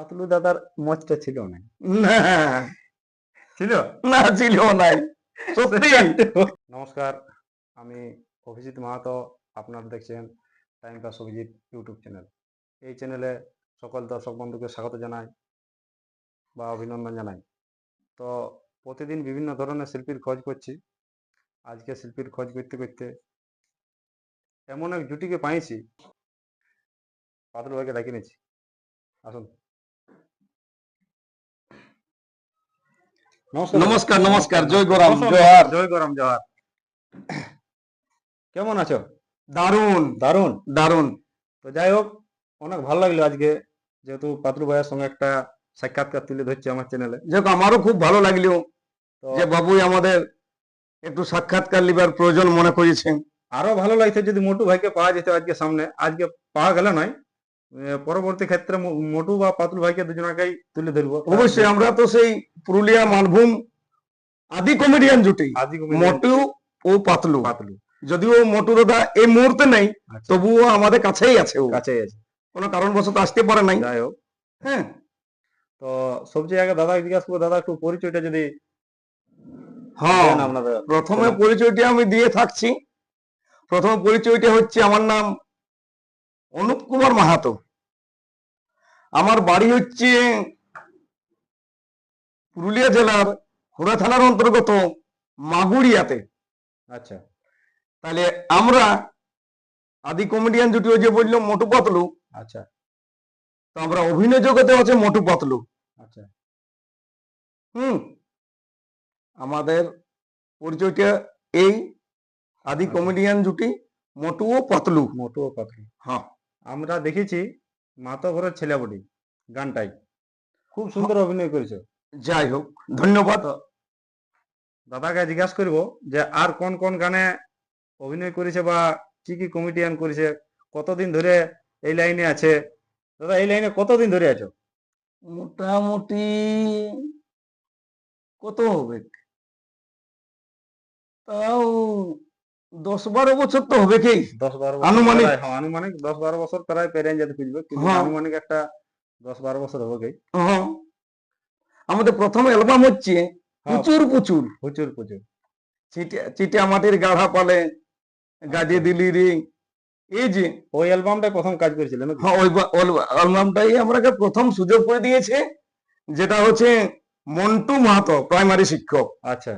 পাতলু দাদার মজটা ছিল না। না। ছিল? না ছিল নাই। সত্যি? নমস্কার আমি অভিজিৎ মাহাতো আপনারা দেখছেন time pass Abhijit YouTube channel এই চ্যানেলে সকল দর্শক বন্ধুকে স্বাগত জানাই বা অভিনন্দন জানাই। তো প্রতিদিন বিভিন্ন ধরনের শিল্পীর খোঁজ করছি। আজকে শিল্পীর খোঁজ করতে করতে এমন এক জুটিকে পাইছি পাতলু ভাইকে ডাকি নিয়েছি আসুন। নমস্কার। নমস্কার জয় গোরাম জোহার জয়। গরম জোহার কেমন আছো? দারুণ দারুণ? দারুণ তো যাই হোক অনেক ভালো লাগল আজকে যেহেতু পাতলু ভাইয়ের সঙ্গে একটা সাক্ষাৎকার তুলে ধরছে আমার চ্যানেলে যাক আমারও খুব ভালো লাগল যে বাবুই আমাদের একটু সাক্ষাৎকার লিবার প্রয়োজন মনে করেছেন। আরও ভালো লাগছে যদি মোটু ভাইকে পাওয়া যেত আজকে সামনে। আজকে পাওয়া গেল নয় পরবর্তী ক্ষেত্রে মোটু বা পাতলু ভাইকে দুজনকেই তুলে ধরবো। অবশ্যই আমরা তো সেই পুরুলিয়া মানভূম আদি কমেডিয়ান জুটি মোটু ও পাতলু। পাতলু। যদিও মোটু দাদা এই মুহূর্তে নেই আচ্ছা, তবুও আমাদের কাছেই আছে ও। কাছেই আছে। কোনো কারণবশত আসতে পারে নাই। যাই হোক। হ্যাঁ। তো সবচেয়ে আগে দাদা জিজ্ঞাসা করব দাদা একটু পরিচয়টা যদি হ্যাঁ প্রথমে পরিচয়টি আমি দিয়ে থাকছি। প্রথম পরিচয়টা হচ্ছে আমার নাম অনুপ কুমার মাহাতো। আমার বাড়ি হচ্ছে পুরুলিয়া জেলার হুড়া থানার অন্তর্গত মাগুড়িয়াতে আচ্ছা। তাহলে আমরা আদি কমেডিয়ান জুটি যে বললাম মোটু পাতলু। আচ্ছা। তো আমরা অভিনয় জগতে আছে মোটু পাতলু। আচ্ছা। হুম। আমাদের পরিচয়টা এই আদি আচ্ছা। কমেডিয়ান জুটি মোটু ও পাতলু। মোটু ও পাতলু। হ্যাঁ। আমরা দেখেছি মাতো ঘরের ছেলে বডি গানটাই। খুব সুন্দর অভিনয় করেছে। যাই হোক ধন্যবাদ। দাদাকে জিজ্ঞাসা করব যে আর কোন কোন গানে অভিনয় করেছে বা কি কি কমেডিয়ান করেছে কতদিন ধরে এই লাইনে আছে? দাদা এই লাইনে কতদিন ধরে আছো? মোটামুটি কত হবে? তাও দশ বারো বছর তো হবে কি? দশ বারো আনুমানিক। হ্যাঁ, আনুমানিক দশ বারো বছর প্রায় পেরিয়ে যেতে খুঁজবে কিন্তু হ্যাঁ। আনুমানিক একটা দশ বারো বছর হবে কি? হ্যাঁ। আমাদের প্রথম অ্যালবাম হচ্ছে প্রচুর প্রচুর। প্রচুর প্রচুর। চিটিয়া মাটির গাঢ়া পালে গাজে দিলি রে। এই যে ওই অ্যালবামটাই প্রথম কাজ করেছিলেন? হ্যাঁ ওই অ্যালবামটাই আমাকে প্রথম সুযোগ করে দিয়েছে যেটা হচ্ছে মন্টু মাহাতো প্রাইমারি শিক্ষক। আচ্ছা।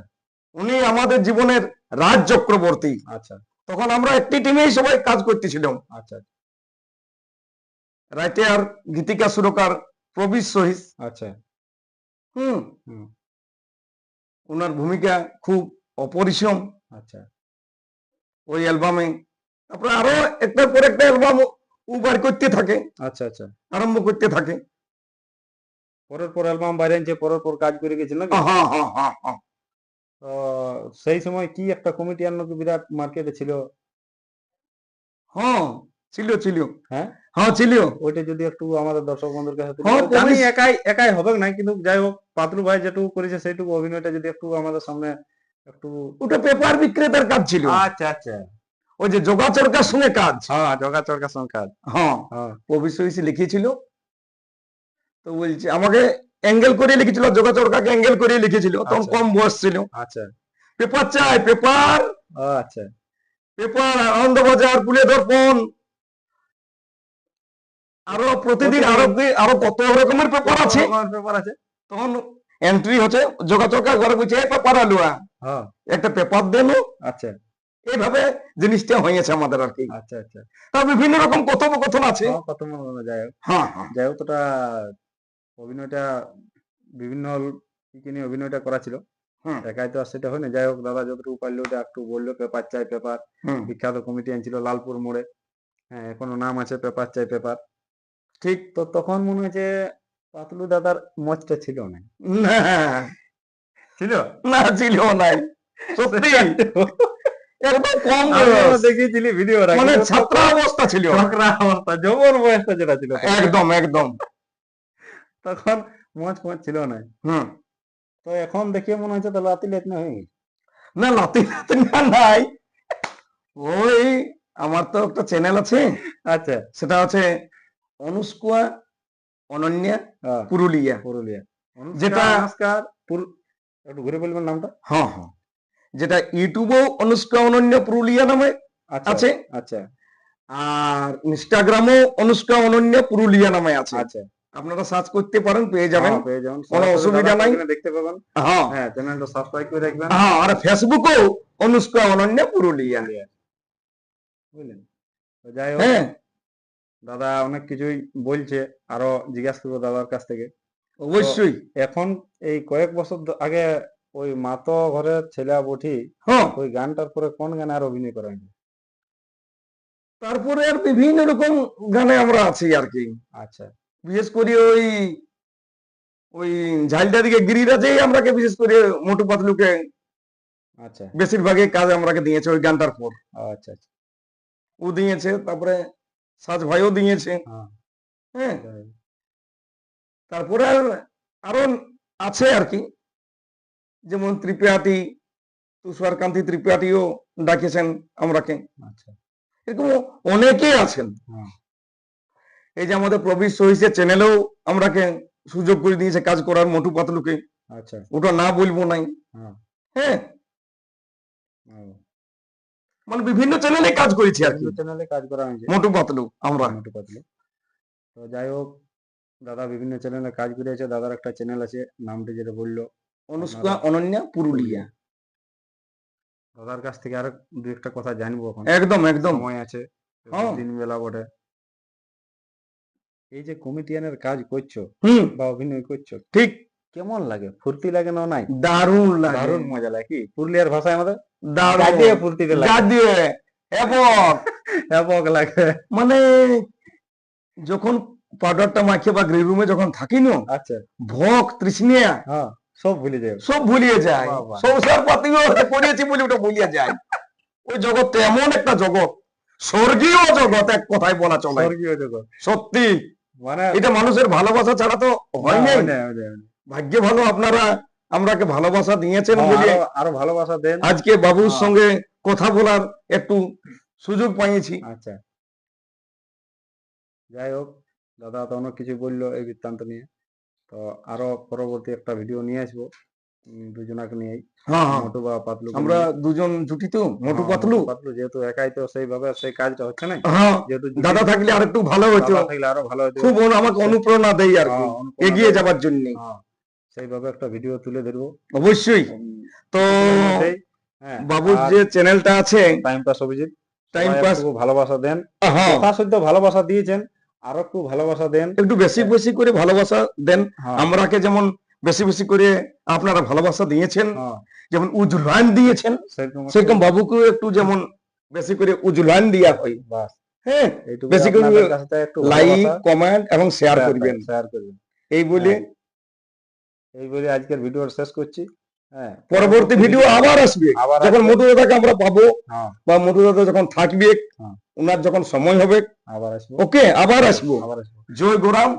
উনি আমাদের জীবনের রাজ চক্রবর্তী আচ্ছা। তখন আমরা একটি টিমেই সবাই কাজ করতেছিলাম। আচ্ছা। রাইটার গীতিকা সুরকার প্রবীর সহিস আচ্ছা। হুম। হুম। ওনার ভূমিকা খুব অপরিসম। আচ্ছা। ওই অ্যালবামে তারপরে আরও একটার পর একটা অ্যালবাম উবার করতে থাকে। আচ্ছা আচ্ছা। আরম্ভ করতে থাকে। পরের পর অ্যালবাম বাইরে পরের পর কাজ করে গেছিল নাকি? হ্যাঁ হ্যাঁ হ্যাঁ হ্যাঁ সেই সময় কি একটা কমিটিয়ান নাকি বিরাট মার্কেটে ছিল? হ্যাঁ ছিল ছিল। হ্যাঁ? হ্যাঁ ছিল। ওইটা যদি একটু আমাদের দর্শক বন্ধুর কাছে হ্যাঁ, একাই একাই হবে না কিন্তু যাই হোক পাতলু ভাই যেটুকু করেছে সেইটুকু অভিনয়টা যদি একটু আমাদের সামনে একটু ওটা পেপার বিক্রেতার কাজ ছিল। আচ্ছা আচ্ছা। ওই যে যোগাচরকার সঙ্গে কাজ। হ্যাঁ জগা চরকা সংখ্যা হ্যাঁ। হ্যাঁ। লিখেছিল। তো বলছি আমাকে অ্যাঙ্গেল করে লিখেছিল যোগাচরকাকে অ্যাঙ্গেল করে লিখেছিল। তখন আচ্ছা। কম বয়স ছিল। আচ্ছা। পেপার চাই পেপার। আচ্ছা। পেপার আনন্দবাজার কুলে দর্পণ আরও প্রতিদিন আরও আরও কত রকমের পেপার আছে। পেপার আছে? তখন এন্ট্রি হচ্ছে যোগাচরকার ঘরে বুঝে পেপার আলুয়া। হ্যাঁ একটা পেপার দেন। আচ্ছা। এইভাবে জিনিসটা হয়েছে আমাদের আর কি। আচ্ছা আচ্ছা। তার বিভিন্ন রকম কথোপকথন আছে। কত যাই হোক। হ্যাঁ হ্যাঁ। যাই হোক ওটা অভিনয়টা বিভিন্ন কি নিয়ে অভিনয়টা করা ছিল। একাই তো আর সেটা হয় না যাই হোক দাদা যতটুকু পারল ওটা একটু বলল। পেপার চাই পেপার। বিখ্যাত কমিটি আনছিল লালপুর মোড়ে। হ্যাঁ এখনও নাম আছে পেপার চাই পেপার। ঠিক তো তখন মনে হয়েছে পাতলু দাদার মজটা ছিল না। ছিল? না ছিল নাই সত্যি। একদম কম দেখিয়েছিলি ভিডিও মানে ছাত্র অবস্থা ছিল। ছোকরা অবস্থা যৌবন বয়সটা যেটা ছিল। একদম একদম। তখন মজ ফজ ছিল না। হুম। তো এখন দেখিয়ে মনে হচ্ছে তাহলে আতিল এতনা হয়ে গেছে। না লাতি লাতি না নাই। ওই আমার তো একটা চ্যানেল আছে। আচ্ছা। সেটা হচ্ছে অনুষ্কা অনন্যা হ্যাঁ, পুরুলিয়া। পুরুলিয়া। যেটা- নমস্কার। একটু ঘুরে বলবেন নামটা? হ্যাঁ হ্যাঁ। যেটা ইউটিউবেও অনুষ্কা অনন্য পুরুলিয়া নামে আচ্ছা আছে। আচ্ছা। আর ইনস্টাগ্রামও অনুষ্কা অনন্য পুরুলিয়া নামে আছে। আচ্ছা। আপনারা সার্চ করতে পারেন পেয়ে যাবেন। হ্যাঁ, পেয়ে যাবেন। কোনো অসুবিধা নাই। দেখতে পাবেন। হ্যাঁ। হ্যাঁ চ্যানেলটা সাবস্ক্রাইব করে রাখবেন। হ্যাঁ আর ফেসবুকেও অনুষ্কা অনন্যা পুরুলিয়া। বুঝলেন? তো যাই হোক হ্যাঁ। দাদা অনেক কিছুই বলছে আরও জিজ্ঞাসা করব দাদার কাছ থেকে। অবশ্যই। এখন এই কয়েক বছর আগে ওই মাতো ঘরের ছেলে বঠি হ্যাঁ। ওই গানটার পরে কোন গানে আর অভিনয় করেন? তারপরে আর বিভিন্ন রকম গানে আমরা আছি আর কি। আচ্ছা। বিশেষ করে ওই ওই ঝালটা দিকে গিরিরাজেই আমরাকে বিশেষ করে মোটু পাতলুকে আচ্ছা। বেশিরভাগই কাজ আমরাকে দিয়েছে ওই গানটার পর। আচ্ছা আচ্ছা। ও দিয়েছে তারপরে সাজ ভাইও দিয়েছে। হ্যাঁ। হ্যাঁ। তারপরে আর আরও আছে আর কি। যেমন ত্রিপুরাটি তুষারকান্তি ত্রিপুরাটিও ডাকেছেন আমরাকে। আচ্ছা। এরকম অনেকেই আছেন। হ্যাঁ। এই যে আমাদের প্রবিশ সহিসে চ্যানেলেও আমরাকে সুযোগ করে দিয়েছে কাজ করার মোটু পাতলুকে। আচ্ছা। ওটা না বলব নাই। হ্যাঁ। হ্যাঁ। মানে বিভিন্ন চ্যানেলে কাজ করেছি আর কি। চ্যানেলে কাজ করা হয়েছে। মোটু পাতলু আমরা। মোটু পাতলু। তো যাই হোক দাদা বিভিন্ন চ্যানেলে কাজ করেছে দাদার একটা চ্যানেল আছে নামটি যেটা বলল। অনুষ্কা অনন্যা পুরুলিয়া। দাদার কাছ থেকে আর দু একটা কথা জানব এখন। একদম একদম। সময় আছে। হ্যাঁ। দিন বেলা বটে। এই যে কমিটিয়ানের কাজ করছ হুম। বা অভিনয় করছ ঠিক। কেমন লাগে? ফুর্তি লাগে না নাই? দারুণ লাগে। দারুণ মজা লাগে কি? পুরুলিয়ার ভাষায় আমাদের? দারুণ। ফুর্তিতে লাগে। গাদিয়ে এবং ব্যাপক লাগে। মানে যখন পাউডারটা মাখিয়ে বা গ্রিল রুমে যখন থাকি না আচ্ছা। ভোগ তৃষ্ণিয়া হ্যাঁ সব ভুলে যায়। সব ভুলিয়ে যায়। সংসার হয়তো করিয়েছি বলে ওটা ভুলিয়ে যায়। ওই জগৎটা এমন একটা জগৎ। স্বর্গীয় জগৎ এক কথায় বলা চলে। স্বর্গীয় জগৎ। সত্যি। মানে এটা মানুষের ভালোবাসা ছাড়া তো হয় না, নাই। ভাগ্যে ভালো আপনারা আমরাকে ভালোবাসা দিয়েছেন হ্যাঁ, বলে আরো- ভালোবাসা দেন। আজকে বাবুর হ্যাঁ। সঙ্গে কথা বলার একটু সুযোগ পাইয়েছি। আচ্ছা। যাই হোক দাদা তো অনেক কিছু বলল এই বৃত্তান্ত নিয়ে। তো আরও পরবর্তী একটা ভিডিও নিয়ে আসব। দুজনাকে নিয়েই। হ্যাঁ হ্যাঁ। মোটু বা পাতলু আমরা দুজন জুটি তো মোটু পাতলু। পাতলু যেহেতু একাই তো সেইভাবে সেই কাজটা হচ্ছে না। হ্যাঁ যেহেতু দাদা থাকলে আর একটু ভালো হতো। থাকলে আরও ভালো হতো। খুব আমাকে অনুপ্রেরণা দেয় আর কি হ্যাঁ, এগিয়ে যাবার জন্য। হ্যাঁ, সেইভাবে একটা ভিডিও তুলে ধরবো। অবশ্যই। তো হ্যাঁ, বাবুর যে চ্যানেলটা আছে time pass Abhijit time pass ভালোবাসা দেন। হ্যাঁ যথাসাধ্য ভালোবাসা দিয়েছেন আরও একটু ভালোবাসা দেন। একটু বেশি বেশি করে ভালোবাসা দেন। হ্যাঁ, আমরাকে যেমন বেশি বেশি করে আপনারা ভালোবাসা দিয়েছেন হ্যাঁ, যেমন উজলান দিয়েছেন সেরকম বাবুকেও একটু যেমন বেশি করে উজলান দেওয়া হয়। হ্যাঁ বেশি করে লাইক কমেন্ট এবং শেয়ার করবেন। শেয়ার করবেন। এই বলে হ্যাঁ। এই বলে আজকের ভিডিও শেষ করছি। হ্যাঁ। পরবর্তী ভিডিও আবার আসবে। যখন। মোটু দাদাকে আমরা পাবো বা মোটু দাদা যখন থাকবে। ওনার যখন সময় হবে আবার আসব। ওকে আবার আসব। জয় গোরাম।